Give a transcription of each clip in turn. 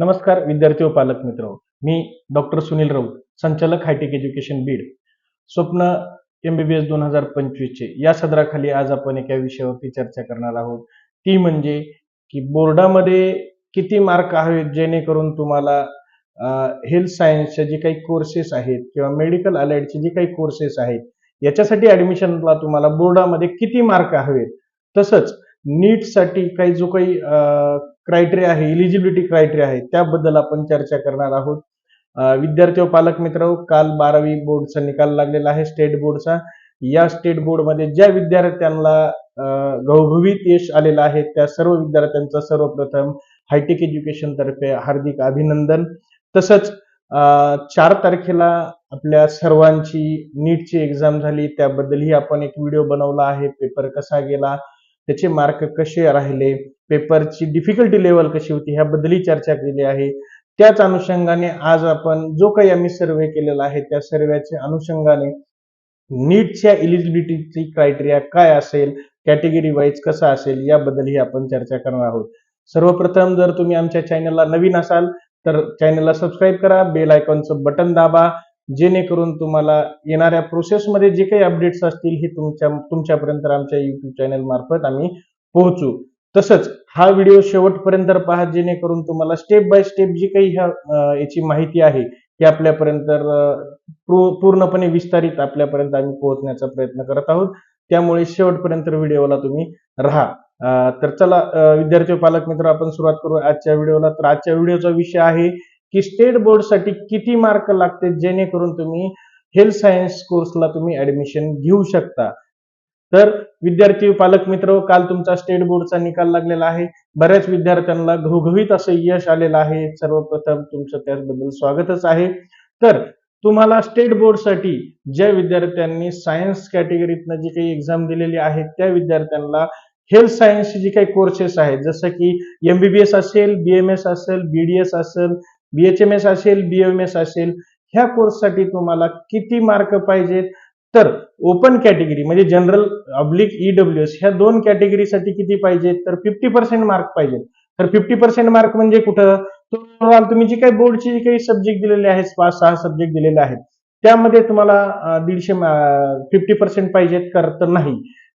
नमस्कार विद्यार्थी व पालक मित्र. मी डॉक्टर सुनील राऊत संचालक हायटेक एज्युकेशन बीड. स्वप्न एमबीबीएस दोन हजार पंचवीसचे. या सदराखाली आज आपण एका विषयावरती चर्चा करणार आहोत. ती म्हणजे की बोर्डामध्ये किती मार्क हवेत जेणेकरून तुम्हाला हेल्थ सायन्सचे जे काही कोर्सेस आहेत किंवा मेडिकल अलाइडचे जे काही कोर्सेस आहेत याच्यासाठी ऍडमिशनला तुम्हाला बोर्डामध्ये किती मार्क हवेत? तसंच नीटसाठी काही जो काही क्रायटेरिया आहे इलिजिबिलिटी क्रायटेरिया आहे त्याबद्दल आपण चर्चा करणार आहोत. विद्यार्थी व पालक मित्र काल बारावी बोर्डचा निकाल लागलेला आहे स्टेट बोर्डचा या स्टेट बोर्डमध्ये ज्या विद्यार्थ्यांना घवघवीत यश आलेलं आहे त्या सर्व विद्यार्थ्यांचं सर्वप्रथम हायटेक एज्युकेशन तर्फे हार्दिक अभिनंदन. तसंच चार तारखेला आपल्या सर्वांची नीटची एक्झाम झाली त्याबद्दलही आपण एक व्हिडिओ बनवला आहे पेपर कसा गेला त्याचे मार्क कसे राहिले पेपरची डिफिकल्टी लेवल कशी होती ह्याबद्दलही चर्चा केली आहे. त्याच अनुषंगाने आज आपण जो काही आम्ही सर्वे केलेला आहे त्या सर्वेच्या अनुषंगाने नीटच्या इलिजिबिलिटीची क्रायटेरिया काय असेल कॅटेगरी वाईज कसा असेल याबद्दलही आपण चर्चा करणार आहोत. सर्वप्रथम जर तुम्ही आमच्या चॅनलला नवीन असाल तर चॅनलला सबस्क्राईब करा बेल आयकॉनचं बटन दाबा जेणेकरून तुम्हाला येणाऱ्या प्रोसेसमध्ये जे काही अपडेट्स असतील हे तुमच्या तुमच्यापर्यंत आमच्या युट्यूब चॅनल मार्फत आम्ही पोहोचू. तसंच हा व्हिडिओ शेवटपर्यंत पहा जेणेकरून तुम्हाला स्टेप बाय स्टेप जी काही ह्या याची माहिती आहे ती आपल्यापर्यंत पूर्णपणे विस्तारित आपल्यापर्यंत आम्ही पोहोचण्याचा प्रयत्न करत आहोत. त्यामुळे शेवटपर्यंत व्हिडिओला तुम्ही राहा. तर चला विद्यार्थी पालक मित्र आपण सुरुवात करू आजच्या व्हिडिओला तर आजच्या व्हिडिओचा विषय आहे की स्टेट बोर्डसाठी किती मार्क लागते जेणेकरून तुम्ही हेल्थ सायन्स कोर्सला तुम्ही ऍडमिशन घेऊ शकता. तर विद्यार्थी पालक मित्र काल तुमचा स्टेट बोर्डचा निकाल लागलेला आहे. बऱ्याच विद्यार्थ्यांना घवघवीत असं यश आलेलं आहे. सर्वप्रथम तुमचं त्याबद्दल स्वागतच आहे. तर तुम्हाला स्टेट बोर्डसाठी ज्या विद्यार्थ्यांनी सायन्स कॅटेगरीतनं जी काही एक्झाम दिलेली आहे त्या विद्यार्थ्यांना हेल्थ सायन्सचे जे काही कोर्सेस आहेत जसं की एमबीबीएस असेल बीएमएस असेल बीडीएस असेल बीएचएमएस असेल बीएमएस असेल ह्या कोर्ससाठी तुम्हाला किती मार्क पाहिजेत? तर ओपन कॅटेगरी म्हणजे general public E W S ह्या दोन कॅटेगरीसाठी किती पाहिजे तर फिफ्टी पर्सेंट मार्क पाहिजेत तर फिफ्टी पर्सेंट मार्क म्हणजे कुठं? तुम्हाला तुम्ही जी काही बोर्डचे जे काही सब्जेक्ट दिलेले आहेत पाच सहा सब्जेक्ट दिलेले आहेत त्यामध्ये तुम्हाला दीडशे फिफ्टी पर्सेंट पाहिजेत कर तर नाही.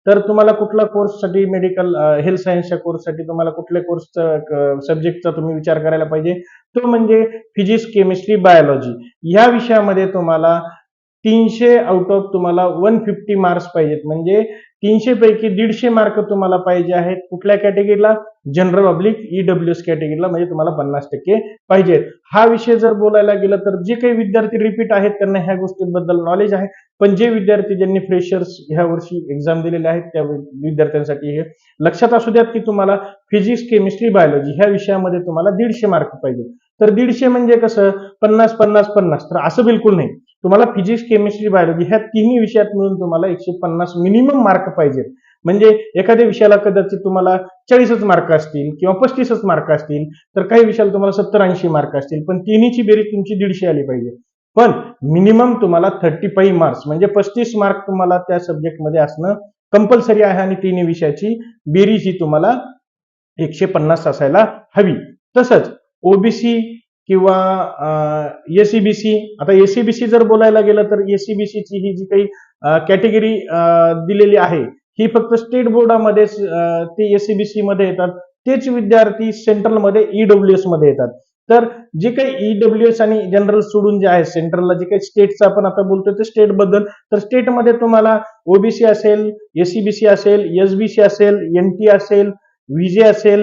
तर तुम्हाला कुठला कोर्ससाठी मेडिकल हेल्थ सायन्सच्या कोर्ससाठी तुम्हाला कुठल्या कोर्सचा सब्जेक्टचा तुम्ही विचार करायला पाहिजे? तो म्हणजे फिजिक्स केमिस्ट्री बायोलॉजी या विषयामध्ये तुम्हाला तीनशे आउट ऑफ तुम्हाला वन फिफ्टी मार्क्स पाहिजेत. म्हणजे तीनशे पैकी दीडशे मार्क तुम्हाला पाहिजे आहेत. कुठल्या कॅटेगरीला जनरल पब्लिक ईडब्ल्यूएस कॅटेगरीला म्हणजे तुम्हाला पन्नास टक्के पाहिजेत. हा विषय जर बोलायला गेलं तर जे काही विद्यार्थी रिपीट आहेत त्यांना ह्या गोष्टींबद्दल नॉलेज आहे. पण जे विद्यार्थी ज्यांनी फ्रेशर्स ह्या वर्षी एक्झाम दिलेले आहेत त्या विद्यार्थ्यांसाठी हे लक्षात असू द्यात की तुम्हाला फिजिक्स केमिस्ट्री बायोलॉजी ह्या विषयामध्ये तुम्हाला दीडशे मार्क पाहिजे. तर दीडशे म्हणजे कसं? पन्नास पन्नास पन्नास. तर असं बिलकुल नाही. तुम्हाला फिजिक्स केमिस्ट्री बायोलॉजी ह्या तिन्ही विषयात मिळून तुम्हाला एकशे पन्नास मिनिमम मार्क पाहिजेत. म्हणजे एखाद्या विषयाला कदाचित तुम्हाला चाळीसच मार्क असतील किंवा पस्तीसच मार्क असतील तर काही विषयाला तुम्हाला सत्तर ऐंशी मार्क असतील पण तिन्हीची बेरीज तुमची दीडशे आली पाहिजे. पण मिनिमम तुम्हाला थर्टी फाईव्ह मार्क्स म्हणजे पस्तीस मार्क तुम्हाला त्या सब्जेक्टमध्ये असणं कंपल्सरी आहे आणि तिन्ही विषयाची बेरीज ही तुम्हाला एकशे पन्नास असायला हवी. तसंच ओबीसी किंवा एसीबीसी आता एसीबीसी जर बोलायला गेलं तर एसीबीसीची ही जी काही कॅटेगरी दिलेली आहे ही फक्त स्टेट बोर्डामध्ये ते एसीबीसी मध्ये येतात. तेच विद्यार्थी सेंट्रलमध्ये ईडब्ल्यू एसमध्ये येतात. तर जे काही ईडब्ल्यू एस आणि जनरल सोडून जे आहे सेंट्रलला जे काही स्टेटचं आपण आता बोलतोय ते स्टेटबद्दल. तर स्टेटमध्ये तुम्हाला ओबीसी असेल एसीबीसी असेल एसबीसी असेल एनटी असेल व्हीजे असेल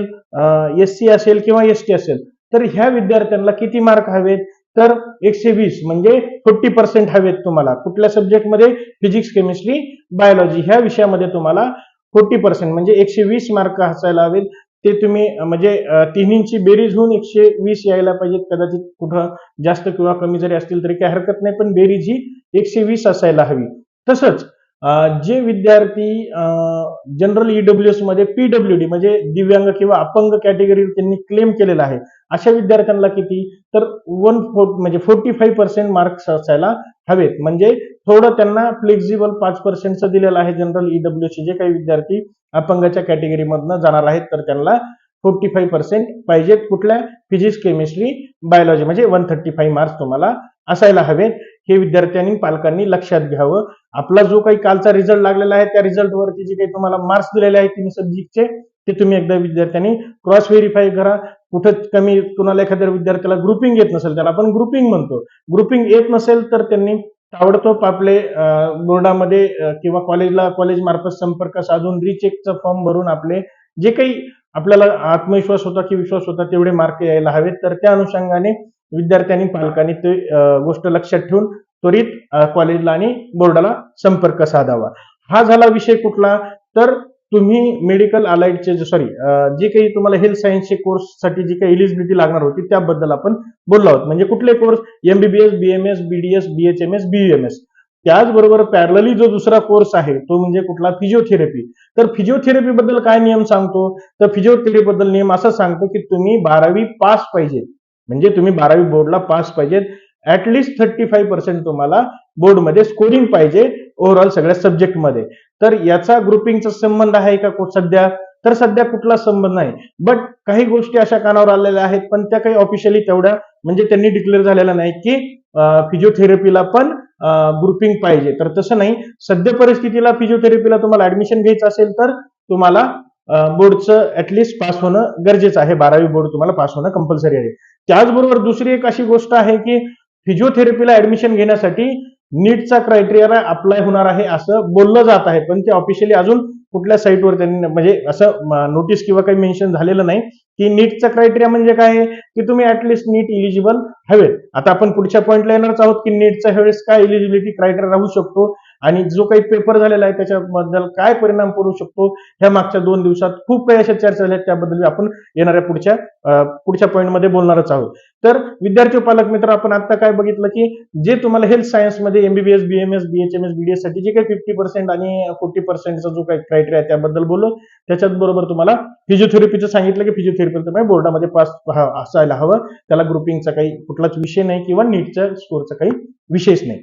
एससी असेल किंवा एसटी असेल. तर ह्या विद्यार्थ्यांना किती मार्क हवेत? तर एकशे वीस म्हणजे फोर्टी पर्सेंट हवेत तुम्हाला. कुठल्या सब्जेक्टमध्ये फिजिक्स केमिस्ट्री बायोलॉजी ह्या विषयामध्ये तुम्हाला फोर्टी पर्सेंट म्हणजे एकशे वीस मार्क असायला हवेत. ते तुम्ही म्हणजे तिन्हींची बेरीज होऊन एकशे वीस यायला पाहिजेत. कदाचित कुठं जास्त किंवा कमी जरी असतील तरी काही हरकत नाही पण बेरीज ही एकशे वीस असायला हवी. तसंच जे विद्यार्थी जनरल ईडब्ल्यू एसमध्ये पीडब्ल्यू डी म्हणजे दिव्यांग किंवा अपंग कॅटेगरी त्यांनी क्लेम केलेला आहे. अशा विद्यार्थ्यांना किती? तर वन म्हणजे फोर्टी फाईव्ह पर्सेंट मार्क्स असायला हवेत. म्हणजे थोडं त्यांना फ्लेक्झिबल पाच पर्सेंटचं दिलेलं आहे जनरल ईडब्ल्यू चे जे काही विद्यार्थी अपंगाच्या कॅटेगरीमधनं जाणार आहेत तर त्यांना फोर्टी फाईव्ह पर्सेंट पाहिजेत. कुठल्या? फिजिक्स केमिस्ट्री बायोलॉजी म्हणजे वन थर्टी फाईव्ह मार्क्स तुम्हाला असायला हवेत. हे विद्यार्थ्यांनी पालकांनी लक्षात घ्यावं. आपला जो काही कालचा रिझल्ट लागलेला आहे त्या रिझल्टवरती जे काही तुम्हाला मार्क्स दिलेले आहेत तिन्ही सब्जेक्टचे ते तुम्ही एकदा विद्यार्थ्यांनी क्रॉस व्हेरीफाय करा. कुठं कमी कुणाला एखाद्या विद्यार्थ्याला ग्रुपिंग येत नसेल त्याला आपण ग्रुपिंग म्हणतो. ग्रुपिंग येत नसेल तर त्यांनी ताबडतोब आपले बोर्डामध्ये किंवा कॉलेजला कॉलेज मार्फत संपर्क साधून रिचेकचा फॉर्म भरून आपले जे काही आपल्याला आत्मविश्वास होता की विश्वास होता तेवढे मार्क यायला हवेत. तर त्या अनुषंगाने विद्यार्थ्यांनी पालकांनी ते गोष्ट लक्षात ठेवून त्वरित कॉलेजला आणि बोर्डाला संपर्क साधावा. हा झाला विषय कुठला? तर तुम्ही मेडिकल अलाइडचे सॉरी जे काही तुम्हाला हेल्थ सायन्सचे कोर्ससाठी जी काही एलिजिबिलिटी लागणार होती त्याबद्दल आपण बोललो आहोत. म्हणजे कुठले course MBBS BMS BDS BHMS BMS त्याचबरोबर पॅरलली जो दुसरा कोर्स आहे तो म्हणजे कुठला? फिजिओथेरपी तर फिजिओथेरपी बद्दल काय नियम सांगतो? तर फिजिओथेरपी बद्दल नियम असा सांगतो की तुम्ही बारावी पास पाहिजे. म्हणजे तुम्ही बारावी बोर्डला पास पाहिजेत at least thirty five percent तुम्हाला बोर्डमध्ये स्कोरिंग पाहिजे ओव्हरऑल सगळ्या सब्जेक्टमध्ये तर याचा ग्रुपिंगचा संबंध आहे का सध्या? तर सध्या कुठला संबंध नाही. बट काही गोष्टी अशा कानावर आलेल्या आहेत पण त्या काही ऑफिशियली तेवढ्या म्हणजे त्यांनी डिक्लेअर झालेल्या नाही की फिजिओथेरपीला पण ग्रुपिंग पाहिजे. तर तसं नाही. सध्या परिस्थितीला फिजिओथेरपीला तुम्हाला ऍडमिशन घ्यायचं असेल तर तुम्हाला बोर्डचं ऍटलिस्ट पास होणं गरजेचं आहे. बारावी बोर्ड तुम्हाला पास होणं कंपल्सरी आहे. त्याचबरोबर दुसरी एक अशी गोष्ट आहे की फिजिओथेरपीला ऍडमिशन घेण्यासाठी नीटचा क्रायटेरिया अप्लाय होणार आहे असं बोललं जात आहे. पण ते ऑफिशियली अजून कुठल्या साईटवर त्यांनी म्हणजे असं नोटीस किंवा काही मेन्शन झालेलं नाही. की नीटचा क्रायटेरिया म्हणजे काय आहे? की तुम्ही ऍटलिस्ट नीट इलिजिबल हवेत. आता आपण पुढच्या पॉईंटला येणारच आहोत की नीटच्या वेळेस काय इलिजिबिलिटी क्रायटेरिया राहू शकतो? आणि जो काही पेपर झालेला आहे त्याच्याबद्दल काय परिणाम पडू शकतो ह्या मागच्या दोन दिवसात खूप काही अशा चर्चा झाल्या त्याबद्दल आपण येणाऱ्या पुढच्या पुढच्या पॉईंटमध्ये बोलणारच आहोत. तर विद्यार्थी पालक मित्र आपण आता काय बघितलं की जे तुम्हाला हेल्थ सायन्समध्ये एमबीबीएस बीएमएस बीएचएमएस बीडीएससाठी जे काही फिफ्टी पर्सेंट आणि फोर्टी पर्सेंटचा जो काही क्रायटेरिया आहे त्याबद्दल बोललो. त्याच्याच बरोबर तुम्हाला फिजिओथेरपीचं सांगितलं की फिजिओथेरपी तुम्ही बोर्डामध्ये पास असायला हवं. त्याला ग्रुपिंगचा काही कुठलाच विषय नाही किंवा नीटच्या स्कोरचा काही विषयच नाही.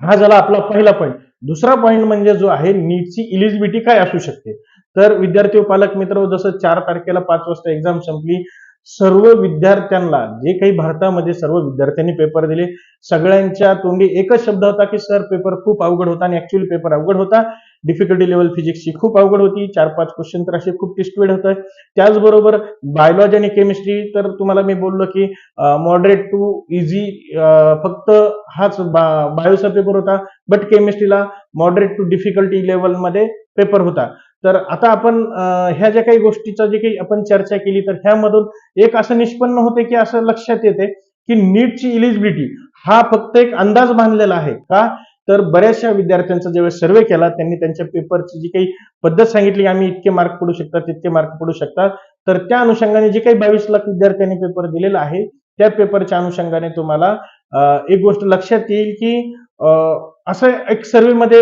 हा झाला आपला पहिला पॉईंट दुसरा पॉईंट म्हणजे जो आहे नीटची इलिजिबिलिटी काय असू शकते? तर विद्यार्थी व पालक मित्र जसं चार तारखेला पाच वाजता एक्झाम संपली सर्व विद्यार्थ्यांना जे काही भारतामध्ये सर्व विद्यार्थ्यांनी पेपर दिले सगळ्यांच्या तोंडी एकच शब्द होता की सर पेपर खूप अवघड होता आणि ऍक्च्युअली पेपर अवघड होता. डिफिकल्टी लेवल फिजिक्सची खूप अवघड होती. चार पाच क्वेश्चन तर असे खूप टिस्टवेड होत त्याचबरोबर बायोलॉजी आणि केमिस्ट्री तर तुम्हाला मी बोललो की मॉडरेट टू इझी फक्त हाच बायोचा पेपर होता बट केमिस्ट्रीला मॉडरेट टू डिफिकल्टी लेवलमध्ये पेपर होता. तर आता आपण ह्या ज्या काही गोष्टीचा जे काही आपण चर्चा केली तर ह्यामधून एक असं निष्पन्न होते की असं लक्षात येते की नीटची इलिजिबिलिटी हा फक्त एक अंदाज बांधलेला आहे का? तर बऱ्याचशा विद्यार्थ्यांचा ज्यावेळेस सर्वे केला त्यांनी त्यांच्या पेपरची जी काही पद्धत सांगितली आम्ही इतके मार्क पडू शकतात तितके मार्क पडू शकतात. तर त्या अनुषंगाने जे काही बावीस लाख विद्यार्थ्यांनी पेपर दिलेला आहे त्या पेपरच्या अनुषंगाने तुम्हाला एक गोष्ट लक्षात येईल की असं एक सर्वेमध्ये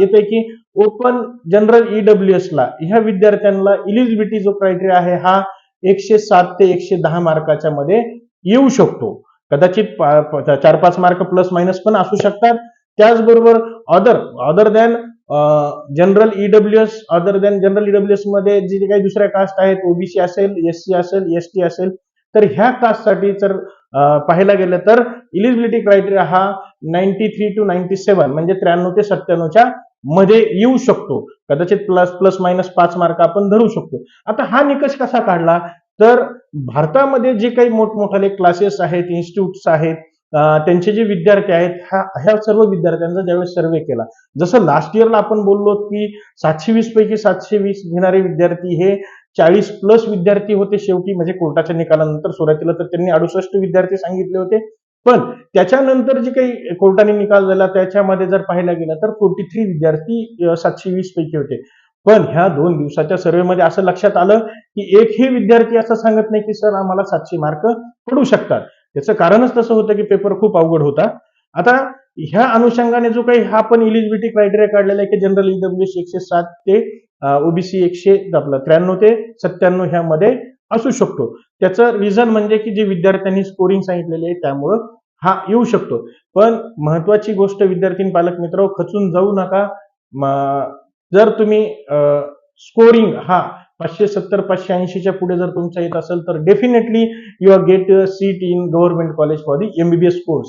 येते की ओपन जनरल ईडब्ल्यू एस ला ह्या विद्यार्थ्यांना इलिजिबिलिटी जो क्रायटेरिया आहे हा एकशे सात ते एकशे दहा मार्काच्या मध्ये येऊ शकतो. कदाचित चार पाच मार्क प्लस मायनस पण असू शकतात. त्याचबरोबर other other than general E W S other than general E W एसमध्ये जे काही दुसऱ्या कास्ट आहेत ओबीसी असेल एससी असेल एस टी असेल तर ह्या कास्टसाठी जर पाहायला गेलं तर इलिजिबिलिटी क्रायटेरिया हा ninety three to ninety seven म्हणजे त्र्याण्णव ते सत्त्याण्णवच्या मध्ये येऊ शकतो. कदाचित प्लस प्लस मायनस पाच मार्क आपण धरू शकतो. आता हा निकष कसा काढला? तर भारतामध्ये जे काही मोठमोठाले क्लासेस आहेत इन्स्टिट्यूट्स आहेत त्यांचे जे विद्यार्थी आहेत ह्या ह्या सर्व विद्यार्थ्यांचा ज्यावेळेस सर्वे केला. जसं लास्ट इयरला आपण बोललो की सातशे वीस पैकी सातशे वीस घेणारे विद्यार्थी हे चाळीस प्लस विद्यार्थी होते शेवटी म्हणजे कोर्टाच्या निकालानंतर सुरुवातीला तर त्यांनी अडुसष्ट विद्यार्थी सांगितले होते. पण त्याच्यानंतर जे काही कोर्टाने निकाल झाला त्याच्यामध्ये जर पाहायला गेलं तर फोर्टी थ्री विद्यार्थी सातशे वीस पैकी होते. पण ह्या दोन दिवसाच्या सर्वेमध्ये असं लक्षात आलं की एकही विद्यार्थी असं सांगत नाही की सर आम्हाला सातशे मार्क पडू शकतात. त्याचं कारणच तसं होतं की पेपर खूप अवघड होता. आता ह्या अनुषंगाने जो काही हा पण इलिजिबिलिटी क्रायटेरिया काढलेला आहे की जनरल ईडब्ल्यू एकशे सात ते ओबीसी एकशे आपलं त्र्याण्णव ते सत्त्याण्णव ह्यामध्ये असू शकतो. त्याचं रिझन म्हणजे की जे विद्यार्थ्यांनी स्कोरिंग सांगितलेले आहे त्यामुळं हा येऊ शकतो. पण महत्वाची गोष्ट विद्यार्थी पालक मित्र खचून जाऊ नका. जर तुम्ही स्कोरिंग हा पाचशे सत्तर पाचशे ऐंशीच्या पुढे जर तुमचा येत असेल तर definitely you are get seat in government college for the MBBS course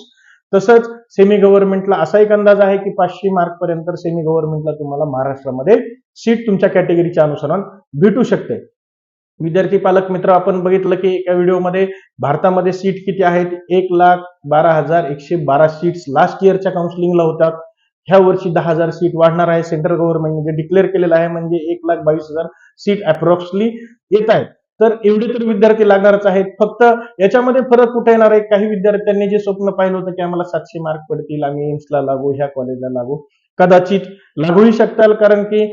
तसंच सेमी गव्हर्नमेंटला असा एक अंदाज आहे की पाचशे मार्क पर्यंत सेमी गव्हर्नमेंटला तुम्हाला महाराष्ट्रामध्ये सीट तुमच्या कॅटेगरीच्या अनुसार भेटू शकते. विद्यार्थी पालक मित्र आपण बघितलं की एका व्हिडिओमध्ये भारतामध्ये सीट किती आहेत? एक लाख बारा हजार एकशे बारा सीट्स लास्ट इयरच्या काउन्सिलिंगला होतात. ह्या वर्षी दहा हजार सीट वाढणार आहे. सेंट्रल गव्हर्नमेंट म्हणजे डिक्लेअर केलेलं आहे म्हणजे एक लाख बावीस हजार सीट अप्रॉक्सली येत आहेत. तर एवढे तर विद्यार्थी लागणारच आहेत. फक्त याच्यामध्ये फरक कुठे येणार आहे? काही विद्यार्थ्यांनी जे स्वप्न पाहिलं होतं की आम्हाला सातशे मार्क पडतील आम्ही एम्सला लागू ह्या कॉलेजला लागू. कदाचित लागूही शकताल कारण की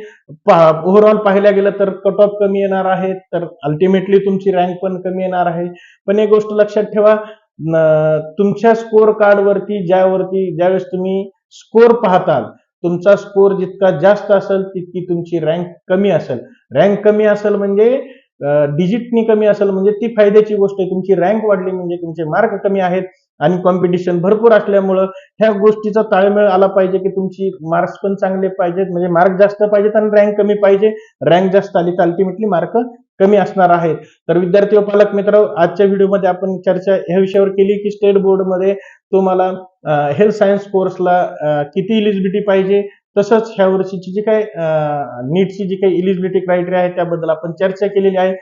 ओव्हरऑल पाहायला गेलं तर कट ऑफ कमी येणार आहे. तर अल्टिमेटली तुमची रँक पण कमी येणार आहे. पण एक गोष्ट लक्षात ठेवा तुमच्या स्कोअर कार्डवरती ज्यावरती ज्यावेळेस तुम्ही स्कोर पाहताल तुमचा स्कोर जितका जास्त असेल तितकी तुमची रँक कमी असेल. रँक कमी असेल म्हणजे डिजिटनी कमी असेल म्हणजे ती फायद्याची गोष्ट आहे. तुमची रँक वाढली म्हणजे तुमचे मार्क कमी आहेत आणि कॉम्पिटिशन भरपूर असल्यामुळं ह्या गोष्टीचा ताळमेळ आला पाहिजे की तुमची मार्क्स पण चांगले पाहिजेत. म्हणजे मार्क जास्त पाहिजेत आणि रँक कमी पाहिजे. रँक जास्त आली तर अल्टिमेटली मार्क कमी असणार आहे. तर विद्यार्थी व पालक मित्र आजच्या व्हिडिओमध्ये आपण चर्चा ह्या विषयावर केली की स्टेट बोर्डमध्ये तुम्हाला हेल्थ सायन्स कोर्सला किती इलिजिबिलिटी पाहिजे? तसंच ह्या वर्षीची जी काही नीटची जी काही इलिजिबिलिटी क्रायटेरिया आहे त्याबद्दल आपण चर्चा केलेली आहे.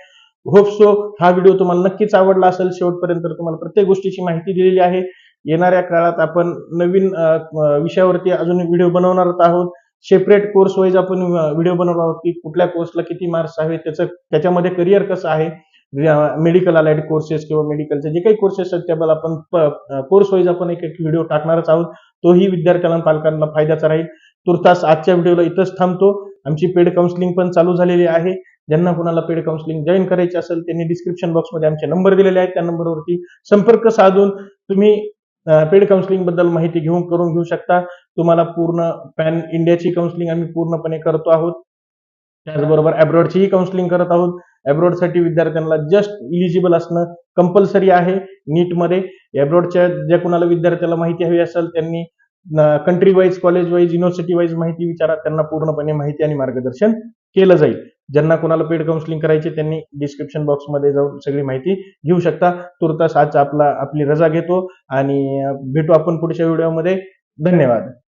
होप सो हा व्हिडिओ तुम्हाला नक्कीच आवडला असेल. शेवटपर्यंत तुम्हाला प्रत्येक गोष्टीची माहिती दिलेली आहे. येणाऱ्या काळात आपण नवीन विषयावरती अजून व्हिडिओ बनवणार आहोत. सेपरेट कोर्स वाईज आपण व्हिडिओ बनवला आहोत की कुठल्या कोर्सला किती मार्क्स हवे त्याचं त्याच्यामध्ये करिअर कसं आहे मेडिकल अलाइड कोर्सेस किंवा मेडिकलचे जे काही कोर्सेस आहेत त्याबद्दल आपण कोर्स वाईज आपण एक एक व्हिडिओ टाकणारच आहोत. तोही विद्यार्थ्यांना पालकांना फायद्याचा राहील. तुर्तास आजच्या व्हिडिओला इथंच थांबतो. आमची पेड काउन्सिलिंग पण चालू झालेली आहे. ज्यांना कुणाला पेड काउन्सिलिंग जॉईन करायची असेल त्यांनी डिस्क्रिप्शन बॉक्समध्ये आमचे नंबर दिलेले आहेत. त्या नंबरवरती संपर्क साधून तुम्ही पेड काउन्सिलिंगबद्दल माहिती घेऊन करून घेऊ शकता. तुम्हाला पूर्ण पॅन इंडियाची काउन्सिलिंग आम्ही पूर्णपणे करतो आहोत. त्याचबरोबर अब्रॉडचीही काउन्सिलिंग करत आहोत. अब्रॉडसाठी विद्यार्थ्यांना जस्ट इलिजिबल असणं कंपल्सरी आहे नीटमध्ये. अब्रॉडच्या ज्या कुणाला विद्यार्थ्याला माहिती हवी असेल त्यांनी country wise college wise university wise माहिती विचारा. त्यांना पूर्णपणे माहिती आणि मार्गदर्शन केलं जाईल. ज्यांना कोणाला पेड काउन्सिलिंग करायचे त्यांनी डिस्क्रिप्शन बॉक्समध्ये जाऊन सगळी माहिती घेऊ शकता. तुर्तास आज आपला आपली रजा घेतो. आणि भेटू आपण पुढच्या व्हिडिओमध्ये धन्यवाद.